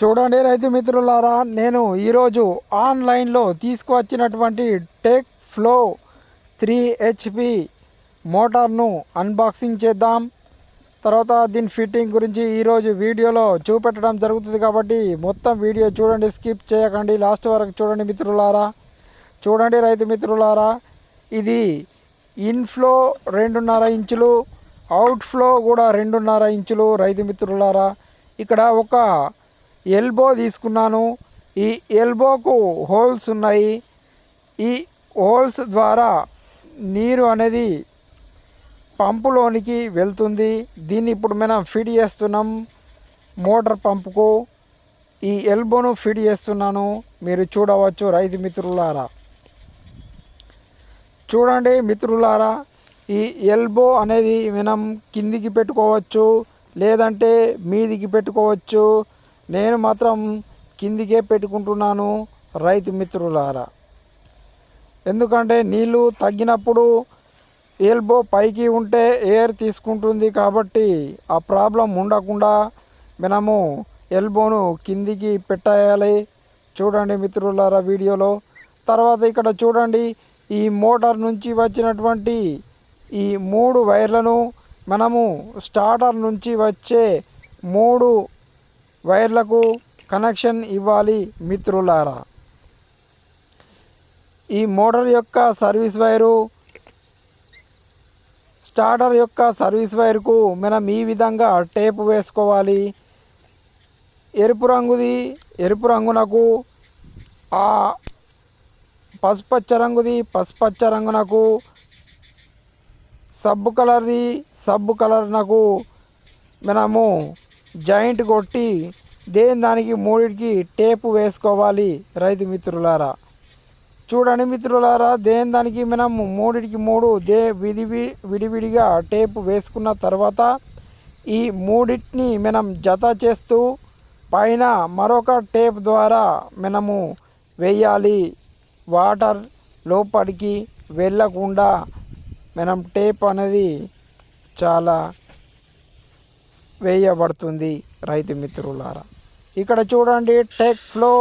చూడండి రైతు మిత్రులారా నేను ఈరోజు ఆన్లైన్లో తీసుకువచ్చినటువంటి టెక్ ఫ్లో త్రీ హెచ్పి మోటార్ను అన్బాక్సింగ్ చేద్దాం. తర్వాత దీని ఫిట్టింగ్ గురించి ఈరోజు వీడియోలో చూపెట్టడం జరుగుతుంది కాబట్టి మొత్తం వీడియో చూడండి స్కిప్ చేయకండి లాస్ట్ వరకు చూడండి మిత్రులారా. చూడండి రైతు మిత్రులారా ఇది ఇన్ఫ్లో రెండున్నర ఇంచులు అవుట్ఫ్లో కూడా రెండున్నర ఇంచులు రైతు మిత్రులారా. ఇక్కడ ఒక ఎల్బో తీసుకున్నాను. ఈ ఎల్బోకు హోల్స్ ఉన్నాయి. ఈ హోల్స్ ద్వారా నీరు అనేది పంపులోనికి వెళ్తుంది. దీన్ని ఇప్పుడు మనం ఫిట్ చేస్తున్నాం. మోటార్ పంపుకు ఈ ఎల్బోను ఫిట్ చేస్తున్నాను. మీరు చూడవచ్చు రైతు మిత్రులారా. చూడండి మిత్రులారా ఈ ఎల్బో అనేది మనం కిందికి పెట్టుకోవచ్చు లేదంటే మీదికి పెట్టుకోవచ్చు. నేను మాత్రం కిందికే పెట్టుకుంటున్నాను రైతు మిత్రులారా. ఎందుకంటే నీళ్ళు తగ్గినప్పుడు ఎల్బో పైకి ఉంటే ఎయిర్ తీసుకుంటుంది కాబట్టి ఆ ప్రాబ్లం ఉండకుండా మనము ఎల్బోను కిందికి పెట్టేయాలి. చూడండి మిత్రులారా వీడియోలో. తర్వాత ఇక్కడ చూడండి ఈ మోటార్ నుంచి వచ్చినటువంటి ఈ మూడు వైర్లను మనము స్టార్టర్ నుంచి వచ్చే మూడు వైర్లకు కనెక్షన్ ఇవ్వాలి మిత్రులారా. ఈ మోటార్ యొక్క సర్వీస్ వైరు స్టార్టర్ యొక్క సర్వీస్ వైర్కు మనం ఈ విధంగా టేప్ వేసుకోవాలి. ఎరుపు రంగుది ఎరుపు రంగునకు ఆ పసుపచ్చ రంగుది పసుపచ్చ రంగునకు సబ్బు కలర్ది సబ్బు కలర్నకు మనము జాయింట్ కొట్టి దేని దానికి మూడిటికి టేపు వేసుకోవాలి రైతు మిత్రులారా? చూడండి మిత్రులారా దేని దానికి మనం మూడిటికి మూడు దే విధి విడివిడిగా టేపు వేసుకున్న తర్వాత ఈ మూడింటిని మనం జత చేస్తూ పైన మరొక టేప్ ద్వారా మనము వేయాలి. వాటర్ లోపలికి వెళ్ళకుండా మనం టేప్ అనేది చాలా వేయబడుతుంది రైతు మిత్రులారా. ఇక్కడ చూడండి tech flow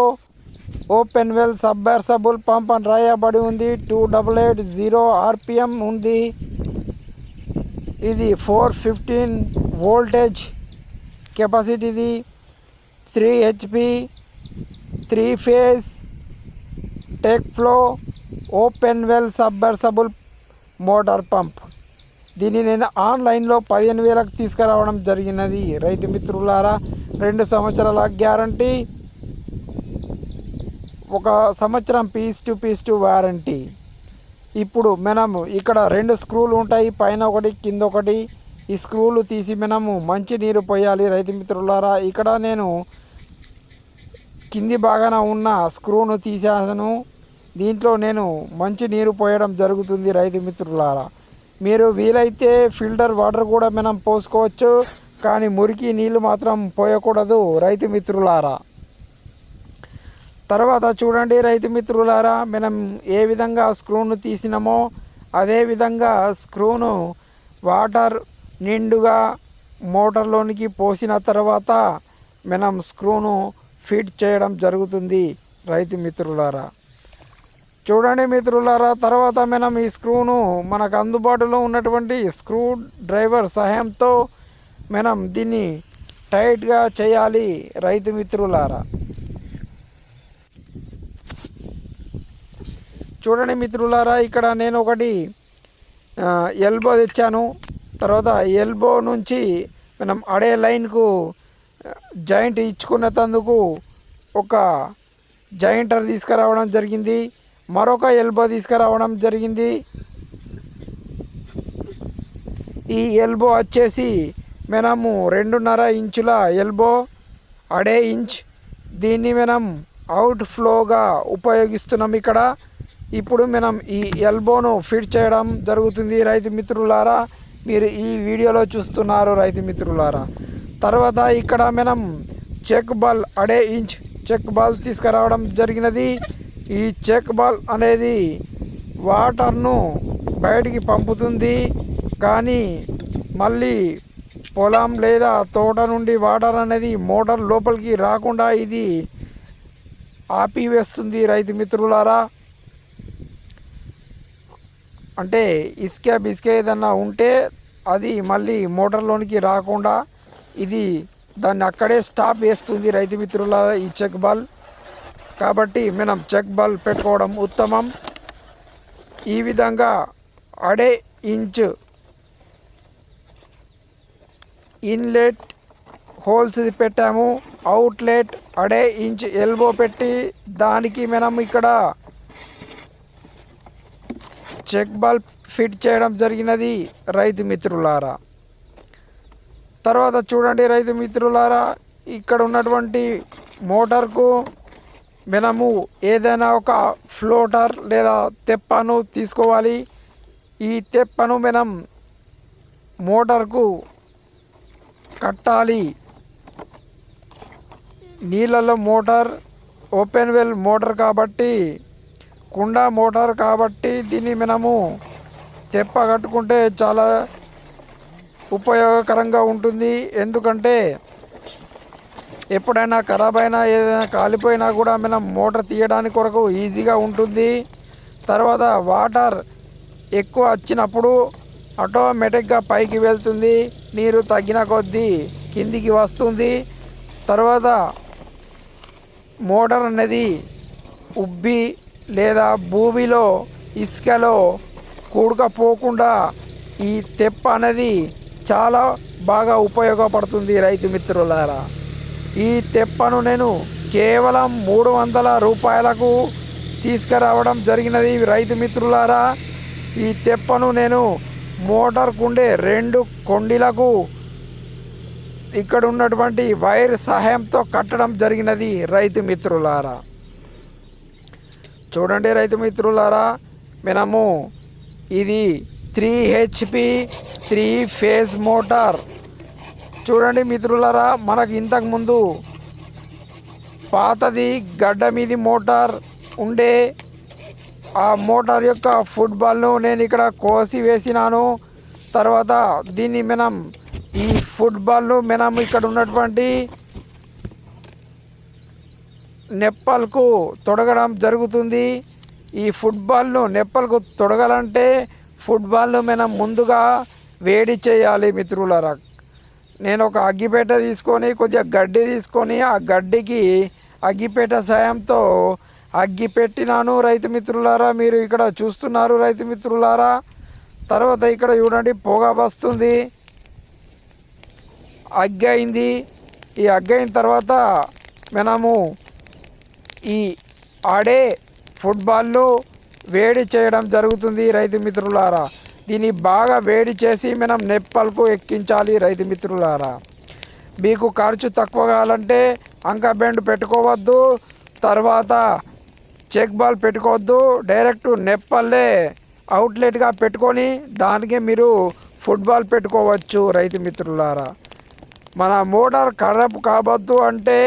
open well submersible pump అని రాయబడి ఉంది. Two double eight zero RPM ఉంది. ఇది four fifteen voltage కెపాసిటీది. Three HP three phase tech flow open well submersible motor pump. దీన్ని నేను ఆన్లైన్లో పదిహేను వేలకు తీసుకురావడం జరిగినది. రైతు మిత్రులారా రెండు సంవత్సరాల గ్యారంటీ ఒక సంవత్సరం piece to piece to warranty. ఇప్పుడు మనము ఇక్కడ రెండు స్క్రూలు ఉంటాయి పైన ఒకటి కింద ఒకటి. ఈ స్క్రూలు తీసి మనము మంచి నీరు పోయాలి. రైతు మిత్రులారా ఇక్కడ నేను కింది భాగాన ఉన్న స్క్రూను తీసాను దీంట్లో నేను మంచి నీరు పోయడం జరుగుతుంది రైతు మిత్రులారా. మీరు వీలైతే ఫిల్టర్ వాటర్ కూడా మనం పోసుకోవచ్చు కానీ మురికి నీళ్ళు మాత్రం పోయకూడదు రైతు మిత్రులారా. తర్వాత చూడండి రైతు మిత్రులారా మనం ఏ విధంగా స్క్రూను తీసినామో అదే విధంగా స్క్రూను వాటర్ నిండుగా మోటార్లోనికి పోసిన తర్వాత మనం స్క్రూను ఫిట్ చేయడం జరుగుతుంది రైతు మిత్రులారా. చూడండి మిత్రులారా తర్వాత మనం ఈ స్క్రూను మనకు అందుబాటులో ఉన్నటువంటి స్క్రూ డ్రైవర్ సహాయంతో మనం దీన్ని టైట్గా చేయాలి రైతు మిత్రులారా. చూడండి మిత్రులారా ఇక్కడ నేను ఒకటి ఎల్బో తెచ్చాను. తర్వాత ఎల్బో నుంచి మనం అడే లైన్కు జాయింట్ జాయింట్ ఇచ్చుకున్నందుకు ఒక జాయింటర్ తీసుకురావడం జరిగింది. మరొక ఎల్బో తీసుకురావడం జరిగింది. ఈ ఎల్బో వచ్చేసి మనము రెండున్నర ఇంచుల ఎల్బో అడే ఇంచ్. దీన్ని మనం అవుట్ ఫ్లోగా ఉపయోగిస్తున్నాం ఇక్కడ. ఇప్పుడు మనం ఈ ఎల్బోను ఫిట్ చేయడం జరుగుతుంది రైతు మిత్రులారా. మీరు ఈ వీడియోలో చూస్తున్నారు రైతు మిత్రులారా. తర్వాత ఇక్కడ మనం చెక్ బాల్ అడే ఇంచ్ చెక్ బాల్ తీసుకురావడం జరిగినది. ఈ చెక్ బాల్ అనేది వాటర్ను బయటికి పంపుతుంది కానీ మళ్ళీ పొలం లేదా తోట నుండి వాటర్ అనేది మోటార్ లోపలికి రాకుండా ఇది ఆపివేస్తుంది రైతు మిత్రులారా. అంటే ఇసుక బిసుక ఏదన్నా ఉంటే అది మళ్ళీ మోటార్లోనికి రాకుండా ఇది దాన్ని అక్కడే స్టాప్ వేస్తుంది రైతు మిత్రులారా ఈ చెక్ బాల్. కాబట్టి మనం చెక్ బాల్ పెట్టుకోవడం ఉత్తమం. ఈ విధంగా అడే ఇంచ్ ఇన్లెట్ హోల్స్ పెట్టాము. అవుట్లెట్ అడే ఇంచ్ ఎల్బో పెట్టి దానికి మనం ఇక్కడ చెక్ బల్బ్ ఫిట్ చేయడం జరిగినది రైతు మిత్రులారా. తర్వాత చూడండి రైతు మిత్రులారా ఇక్కడ ఉన్నటువంటి మోటార్కు మనము ఏదైనా ఒక ఫ్లోటర్ లేదా తెప్పను తీసుకోవాలి. ఈ తెప్పను మనం మోటార్కు కట్టాలి. నీళ్ళలో మోటార్ ఓపెన్ వెల్ మోటార్ కాబట్టి కుండ మోటార్ కాబట్టి దీన్ని మనము తెప్ప కట్టుకుంటే చాలా ఉపయోగకరంగా ఉంటుంది. ఎందుకంటే ఎప్పుడైనా ఖరాబ్ అయినా ఏదైనా కాలిపోయినా కూడా మనం మోటార్ తీయడానికి కొరకు ఈజీగా ఉంటుంది. తర్వాత వాటర్ ఎక్కువ వచ్చినప్పుడు ఆటోమేటిక్గా పైకి వెళ్తుంది నీరు తగ్గిన కొద్దీ కిందికి వస్తుంది. తర్వాత మోటార్ అనేది ఉబ్బి లేదా భూమిలో ఇసుకలో కూడకపోకుండా ఈ తెప్ప అనేది చాలా బాగా ఉపయోగపడుతుంది రైతు మిత్రులారా. ఈ తెప్పను నేను కేవలం మూడు వందల రూపాయలకు తీసుకురావడం జరిగినది. రైతు మిత్రులారా ఈ తెప్పను నేను మోటార్ కుండే రెండు కొండిలకు ఇక్కడ ఉన్నటువంటి వైర్ సహాయంతో కట్టడం జరిగినది. రైతు మిత్రులారా చూడండి రైతు మిత్రులారా మనము ఇది three HP three phase motor. చూడండి మిత్రులరా మనకు ఇంతకుముందు పాతది గడ్డ మీది మోటార్ ఉండే ఆ మోటార్ యొక్క ఫుట్బాల్ను నేను ఇక్కడ కోసి వేసినాను తర్వాత దీన్ని మనం ఈ ఫుట్బాల్ను మనం ఇక్కడ ఉన్నటువంటి నెప్పల్కు తొడగడం జరుగుతుంది. ఈ ఫుట్బాల్ను నెప్పలకు తొడగాలంటే ఫుట్బాల్ను మనం ముందుగా వేడి చేయాలి మిత్రులరా. నేను ఒక అగ్గిపేట తీసుకొని కొద్దిగా గడ్డి తీసుకొని ఆ గడ్డికి అగ్గిపేట సాయంతో అగ్గి పెట్టినాను రైతు మిత్రులారా. మీరు ఇక్కడ చూస్తున్నారు రైతు మిత్రులారా. తర్వాత ఇక్కడ చూడండి పొగ వస్తుంది. అగ్గి అయింది. ఈ అగ్గి అయిన తర్వాత మనము ఈ ఆడే ఫుట్బాల్ను వేడి చేయడం జరుగుతుంది రైతు మిత్రులారా. దీన్ని బాగా వేడి చేసి మనం నెప్పలకు ఎక్కించాలి రైతు మిత్రులారా. మీకు ఖర్చు తక్కువ కావాలంటే అంక బెండ్ పెట్టుకోవద్దు తర్వాత చెక్ బాల్ పెట్టుకోవద్దు డైరెక్ట్ నెప్పల్లే అవుట్లెట్గా పెట్టుకొని దానికి మీరు ఫుట్బాల్ పెట్టుకోవచ్చు రైతు మిత్రులారా. మన మోటార్ ఖరాబ్ కావద్దు అంటే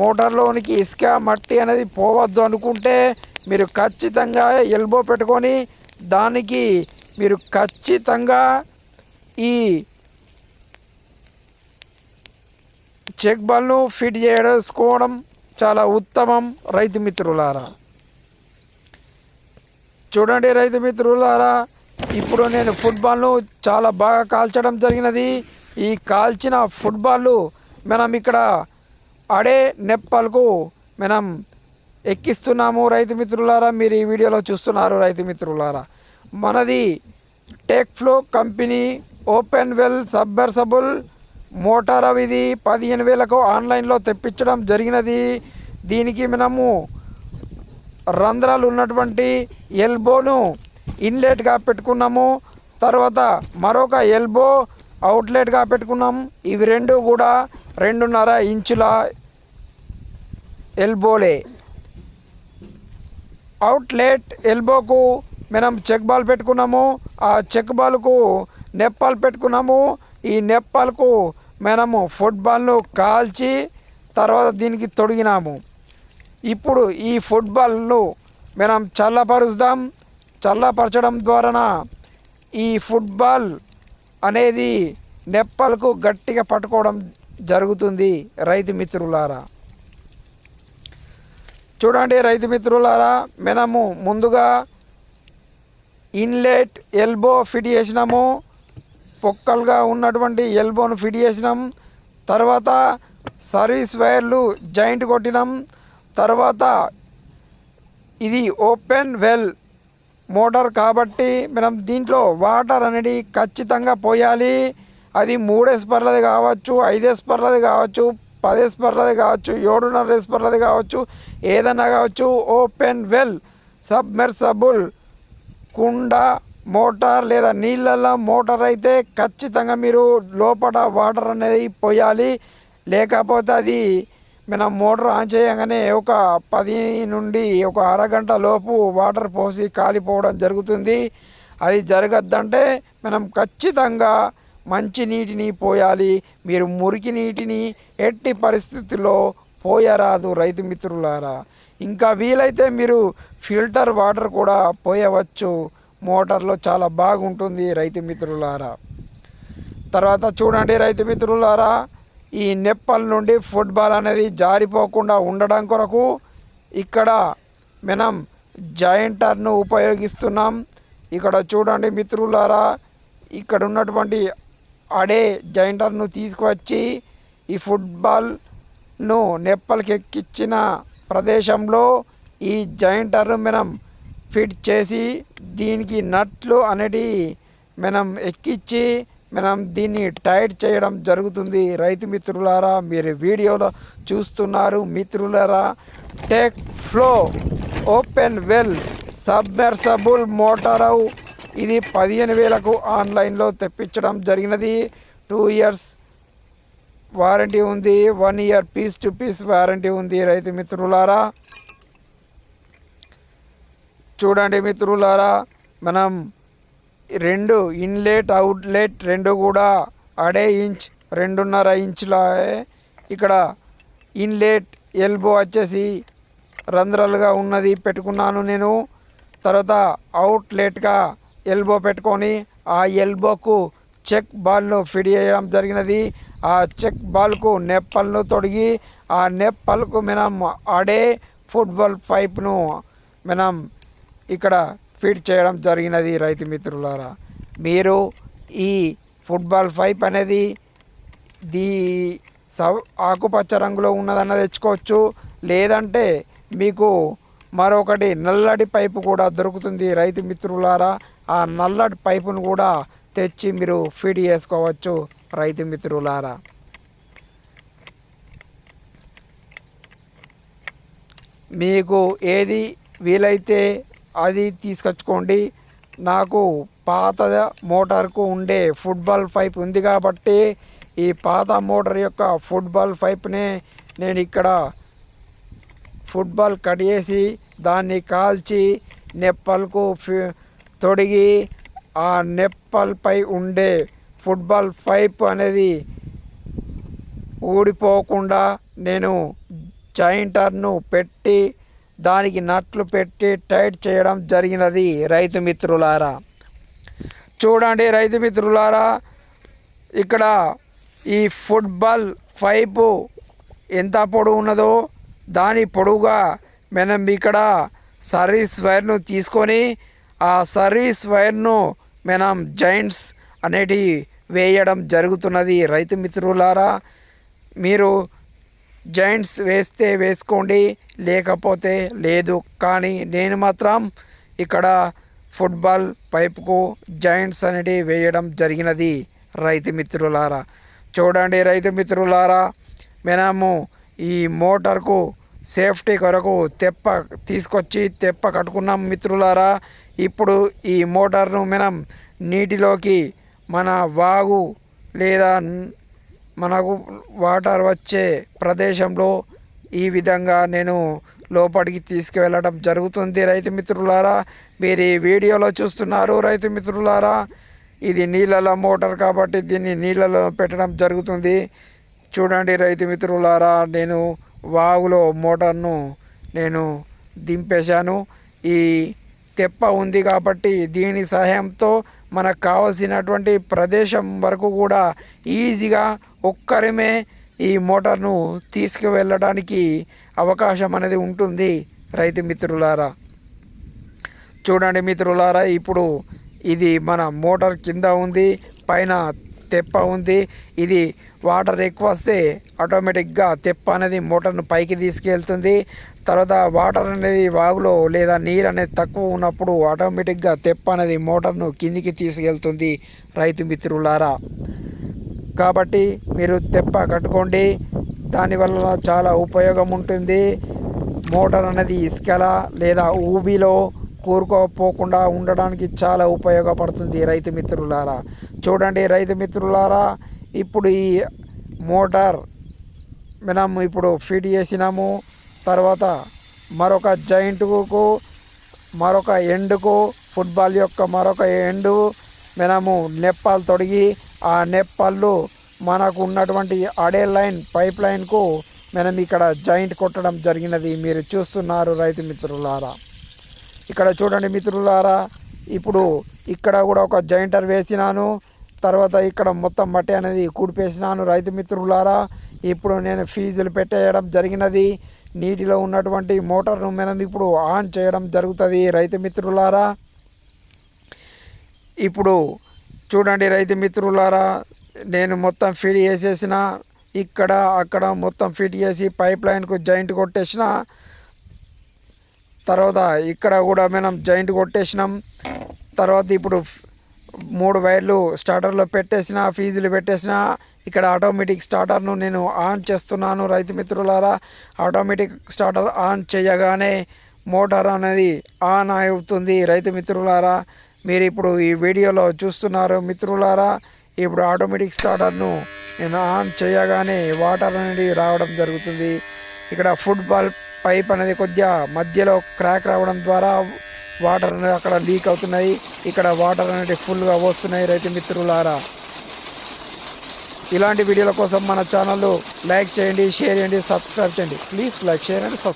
మోటార్లోనికి ఇసుక మట్టి అనేది పోవద్దు అనుకుంటే మీరు ఖచ్చితంగా ఎల్బో పెట్టుకొని దానికి మీరు ఖచ్చితంగా ఈ చెక్ బాల్ను ఫిట్ చేసుకోవడం చాలా ఉత్తమం రైతు మిత్రులారా. చూడండి రైతు మిత్రులారా ఇప్పుడు నేను ఫుట్బాల్ను చాలా బాగా కాల్చడం జరిగినది. ఈ కాల్చిన ఫుట్బాల్ మనం ఇక్కడ ఆడే నెప్పలకు మనం ఎక్కిస్తున్నాము రైతు మిత్రులారా. మీరు ఈ వీడియోలో చూస్తున్నారు రైతు మిత్రులారా. మనది tech flow company open well submersible motor అవి ఇది పదిహేను వేలకు ఆన్లైన్లో తెప్పించడం జరిగినది. దీనికి మనము రంధ్రాలు ఉన్నటువంటి ఎల్బోను ఇన్లెట్గా పెట్టుకున్నాము. తర్వాత మరొక ఎల్బో అవుట్లెట్గా పెట్టుకున్నాం. ఇవి రెండు కూడా రెండున్నర ఇంచుల ఎల్బోలే. అవుట్లెట్ ఎల్బోకు మనం చెక్ బాల్ పెట్టుకున్నాము ఆ చెక్ బాల్కు నెప్పాలు పెట్టుకున్నాము. ఈ నెప్పాలకు మనము ఫుట్బాల్ను కాల్చి తర్వాత దీనికి తొడిగినాము. ఇప్పుడు ఈ ఫుట్బాల్ను మనం చల్లపరుస్తాం. చల్లపరచడం ద్వారా ఈ ఫుట్బాల్ అనేది నెప్పలకు గట్టిగా పట్టుకోవడం జరుగుతుంది రైతు మిత్రులారా. చూడండి రైతు మిత్రులారా మనము ముందుగా ఇన్లెట్ ఎల్బో ఫిట్ చేసినాము. పొక్కలుగా ఉన్నటువంటి ఎల్బోను ఫిట్ చేసినాం. తర్వాత సర్వీస్ వైర్లు జాయింట్ కొట్టినాం. తర్వాత ఇది ఓపెన్ వెల్ మోటార్ కాబట్టి మనం దీంట్లో వాటర్ అనేది ఖచ్చితంగా పోయాలి. అది మూడు ఎస్పర్లది కావచ్చు ఐదు ఎస్పర్లది కావచ్చు పది ఎస్పర్లది కావచ్చు ఏడున్నర ఎస్పర్లది కావచ్చు ఏదైనా కావచ్చు ఓపెన్ వెల్ సబ్మెర్సబుల్ కుండ మోటార్ లేదా నీళ్ళల్లో మోటార్ అయితే ఖచ్చితంగా మీరు లోపల వాటర్ అనేది పోయాలి. లేకపోతే అది మనం మోటార్ ఆన్ చేయగానే ఒక పది నుండి ఒక అరగంట లోపు వాటర్ పోసి కాలిపోవడం జరుగుతుంది. అది జరగద్దంటే మనం ఖచ్చితంగా మంచి నీటిని పోయాలి. మీరు మురికి నీటిని ఎట్టి పరిస్థితుల్లో పోయరాదు రైతు మిత్రులారా. ఇంకా వీలైతే మీరు ఫిల్టర్ వాటర్ కూడా పోయవచ్చు. మోటార్లో చాలా బాగుంటుంది రైతు మిత్రులారా. తర్వాత చూడండి రైతు మిత్రులారా ఈ నెప్పల నుండి ఫుట్బాల్ అనేది జారిపోకుండా ఉండడం కొరకు ఇక్కడ మనం జాయింటర్ను ఉపయోగిస్తున్నాం. ఇక్కడ చూడండి మిత్రులారా ఇక్కడ ఉన్నటువంటి అడే జాయింటర్ను తీసుకువచ్చి ఈ ఫుట్బాల్ను నెప్పలకి ఎక్కించిన ప్రదేశంలో ఈ జాయింటర్ను మనం ఫిట్ చేసి దీనికి నట్లు అనేది మనం ఎక్కించి మనం దీన్ని టైట్ చేయడం జరుగుతుంది. రైతు మిత్రులారా మీరు వీడియోలో చూస్తున్నారు మిత్రులారా tech flow open well submersible motor. ఇది పదిహేను వేలకు ఆన్లైన్లో తెప్పించడం జరిగినది. టూ ఇయర్స్ వారంటీ ఉంది one year piece to piece warranty ఉంది రైతు మిత్రులారా. చూడండి మిత్రులారా మనం రెండు ఇన్లెట్ అవుట్లెట్ రెండు కూడా అడే ఇంచ్ రెండున్నర ఇంచుల ఇక్కడ ఇన్లెట్ ఎల్బో వచ్చేసి రంధ్రాలుగా ఉన్నది పెట్టుకున్నాను నేను. తర్వాత అవుట్లెట్గా ఎల్బో పెట్టుకొని ఆ ఎల్బోకు చెక్ బాల్ను ఫిట్ చేయడం జరిగినది. ఆ చెక్ బాల్కు నెప్పల్ను తొడిగి ఆ నెప్పల్కు మనం ఆడే ఫుట్బాల్ పైప్ను మనం ఇక్కడ ఫిట్ చేయడం జరిగినది రైతు మిత్రులారా. మీరు ఈ ఫుట్బాల్ పైప్ అనేది దీ సవ్ ఆకుపచ్చ రంగులో ఉన్నదన్న తెచ్చుకోవచ్చు. లేదంటే మీకు మరొకటి నల్లటి పైపు కూడా దొరుకుతుంది రైతు మిత్రులారా. ఆ నల్లటి పైపును కూడా తెచ్చి మీరు ఫీడ్ చేసుకోవచ్చు రైతు మిత్రులారా. మీకు ఏది వీలైతే అది తీసుకొచ్చుకోండి. నాకు పాత మోటార్కు ఉండే ఫుట్బాల్ పైప్ ఉంది కాబట్టి ఈ పాత మోటార్ యొక్క ఫుట్బాల్ పైప్నే నేను ఇక్కడ ఫుట్బాల్ కట్ చేసి దాన్ని కాల్చి నెప్పలకు తొడిగి ఆ నెప్పల్పై ఉండే ఫుట్బాల్ పైప్ అనేది ఊడిపోకుండా నేను జాయింటర్ను పెట్టి దానికి నట్లు పెట్టి టైట్ చేయడం జరిగినది రైతు మిత్రులారా. చూడండి రైతు మిత్రులారా ఇక్కడ ఈ ఫుట్బాల్ పైపు ఎంత పొడవు ఉన్నదో దాని పొడవుగా మనం ఇక్కడ సర్వీస్ వైర్ను తీసుకొని ఆ సర్వీస్ వైర్ను మనం జైంట్స్ అనేటివి వేయడం జరుగుతున్నది. రైతు మిత్రులారా మీరు జాయింట్స్ వేస్తే వేసుకోండి లేకపోతే లేదు. కానీ నేను మాత్రం ఇక్కడ ఫుట్బాల్ పైపుకు జాయింట్స్ అనేటివి వేయడం జరిగినది. రైతు మిత్రులారా చూడండి రైతు మిత్రులారా మనము ఈ మోటార్కు సేఫ్టీ కొరకు తెప్ప తీసుకొచ్చి తెప్ప కట్టుకున్నాం మిత్రులారా. ఇప్పుడు ఈ మోటార్ను మనం నీటిలోకి మన వాగు లేదా మనకు వాటర్ వచ్చే ప్రదేశంలో ఈ విధంగా నేను లోపలికి తీసుకువెళ్ళడం జరుగుతుంది రైతు మిత్రులారా. మీరు ఈ వీడియోలో చూస్తున్నారు రైతు మిత్రులారా. ఇది నీళ్ళలో మోటార్ కాబట్టి దీన్ని నీళ్ళలో పెట్టడం జరుగుతుంది. చూడండి రైతు మిత్రులారా నేను వాగులో మోటార్ను నేను దింపేశాను. ఈ తెప్ప ఉంది కాబట్టి దీని సహాయంతో మనకు కావలసినటువంటి ప్రదేశం వరకు కూడా ఈజీగా ఒక్కరిమే ఈ మోటార్ను తీసుకువెళ్ళడానికి అవకాశం అనేది ఉంటుంది. రైతు మిత్రులారా చూడండి మిత్రులారా ఇప్పుడు ఇది మన మోటార్ కింద ఉంది పైన తెప్ప ఉంది. ఇది వాటర్ ఎక్కువ వస్తే ఆటోమేటిక్గా తెప్ప అనేది మోటార్ను పైకి తీసుకెళ్తుంది. తర్వాత వాటర్ అనేది వాగులో లేదా నీరు అనేది తక్కువ ఉన్నప్పుడు ఆటోమేటిక్గా తెప్ప అనేది మోటార్ను కిందికి తీసుకెళ్తుంది రైతు మిత్రులారా. కాబట్టి మీరు తెప్ప కట్టుకోండి. దానివల్ల చాలా ఉపయోగం ఉంటుంది. మోటార్ అనేది ఇసుకల లేదా ఊబిలో కూరుకోపోకుండా ఉండడానికి చాలా ఉపయోగపడుతుంది రైతు మిత్రులారా. చూడండి రైతు మిత్రులారా ఇప్పుడు ఈ మోటార్ మనం ఇప్పుడు ఫిట్ చేసినాము. తర్వాత మరొక జాయింట్కు మరొక ఎండుకు ఫుట్బాల్ యొక్క మరొక ఎండు మనము నెప్పాలు తొడిగి ఆ నెప్పాళ్ళు మనకు ఉన్నటువంటి అడే లైన్ పైప్ లైన్కు మనం ఇక్కడ జాయింట్ కొట్టడం జరిగినది మీరు చూస్తున్నారు రైతు మిత్రులారా. ఇక్కడ చూడండి మిత్రులారా ఇప్పుడు ఇక్కడ కూడా ఒక జాయింటర్ వేసినాను తర్వాత ఇక్కడ మొత్తం మట్టి అనేది కూడిపేసినాను రైతు మిత్రులారా. ఇప్పుడు నేను ఫీజులు పెట్టేయడం జరిగినది నీటిలో ఉన్నటువంటి మోటార్ను మనం ఇప్పుడు ఆన్ చేయడం జరుగుతుంది. రైతు మిత్రులారా ఇప్పుడు చూడండి రైతు మిత్రులారా నేను మొత్తం ఫీడ్ చేసేసిన ఇక్కడ అక్కడ మొత్తం ఫిట్ చేసి పైప్ లైన్కు జాయింట్ కొట్టేసిన తర్వాత ఇక్కడ కూడా మనం జాయింట్ కొట్టేసినాం. తర్వాత ఇప్పుడు మూడు వైర్లు స్టార్టర్లో పెట్టేసిన ఫీజులు పెట్టేసిన ఇక్కడ ఆటోమేటిక్ స్టార్టర్ను నేను ఆన్ చేస్తున్నాను రైతు మిత్రులారా. ఆటోమేటిక్ స్టార్టర్ ఆన్ చేయగానే మోటార్ అనేది ఆన్ అవుతుంది రైతు మిత్రులారా. మీరు ఇప్పుడు ఈ వీడియోలో చూస్తున్నారు మిత్రులారా ఇప్పుడు ఆటోమేటిక్ స్టార్టర్ను నేను ఆన్ చేయగానే వాటర్ అనేది రావడం జరుగుతుంది. ఇక్కడ ఫుట్బాల్ పైప్ అనేది కొద్దిగా మధ్యలో క్రాక్ రావడం ద్వారా వాటర్ అనేది అక్కడ లీక్ అవుతున్నాయి. ఇక్కడ వాటర్ అనేది ఫుల్గా వస్తున్నాయి రైతు మిత్రులారా. ఇలాంటి వీడియోల కోసం మన ఛానల్ లైక్ చేయండి షేర్ చేయండి సబ్స్క్రైబ్ చేయండి. Please like share and subscribe.